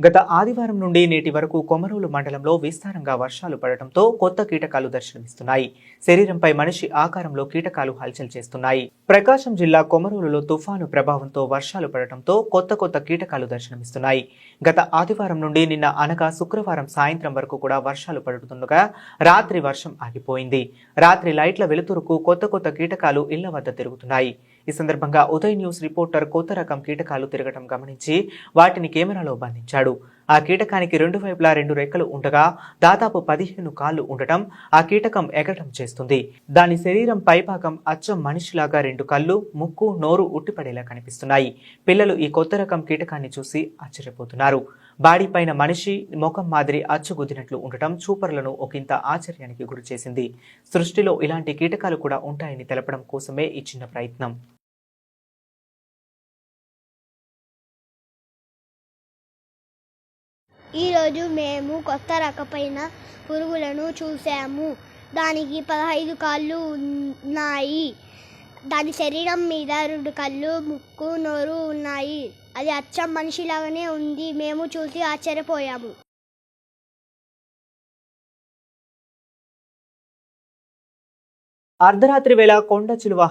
గత ఆదివారం నుండి నేటి వరకు కొమరూలు మండలంలో విస్తారంగా వర్షాలు పడటంతో కొత్త కీటకాలు దర్శనమిస్తున్నాయి. శరీరంపై మనిషి ఆకారంలో కీటకాలు హల్చల్ చేస్తున్నాయి. ప్రకాశం జిల్లా కొమరూలులో తుఫాను ప్రభావంతో వర్షాలు పడటంతో కొత్త కొత్త కీటకాలు దర్శనమిస్తున్నాయి. గత ఆదివారం నుండి నిన్న అనగా శుక్రవారం సాయంత్రం వరకు కూడా వర్షాలు పడుతుండగా రాత్రి వర్షం ఆగిపోయింది. రాత్రి లైట్ల వెలుతురుకు కొత్త కొత్త కీటకాలు ఇళ్ళ వద్ద తిరుగుతున్నాయి. ఈ సందర్భంగా ఉదయ్ న్యూస్ రిపోర్టర్ కొత్త రకం కీటకాలు తిరగటం గమనించి వాటిని కెమెరాలో బంధించాడు. ఆ కీటకానికి రెండు వైపులా రెండు రెక్కలు ఉండగా దాదాపు పదిహేను కాళ్ళు ఉండటం ఆ కీటకం ఎగటం చేస్తుంది. దాని శరీరం పైభాగం అచ్చం మనిషిలాగా రెండు కళ్ళు ముక్కు నోరు ఉట్టిపడేలా కనిపిస్తున్నాయి. పిల్లలు ఈ కొత్త రకం కీటకాన్ని చూసి ఆశ్చర్యపోతున్నారు. బాడీ పైన మనిషి ముఖం మాదిరి అచ్చుగుద్దినట్లు ఉండటం చూపర్లను ఒకంత ఆశ్చర్యానికి గురి చేసింది సృష్టిలో ఇలాంటి కీటకాలు కూడా ఉంటాయని తెలపడం కోసమే ఈ చిన్న ప్రయత్నం. ఈరోజు మేము కొత్త రకమైన పురుగులను చూసాము దానికి పదహైదు కాళ్ళు ఉన్నాయి. దాని శరీరం మీద రెండు కళ్ళు ముక్కు నోరు ఉన్నాయి. అది అచ్చం మనిషిలాగానే ఉంది. మేము చూసి ఆశ్చర్యపోయాము. అర్ధరాత్రి వేళ కొండ చిలువ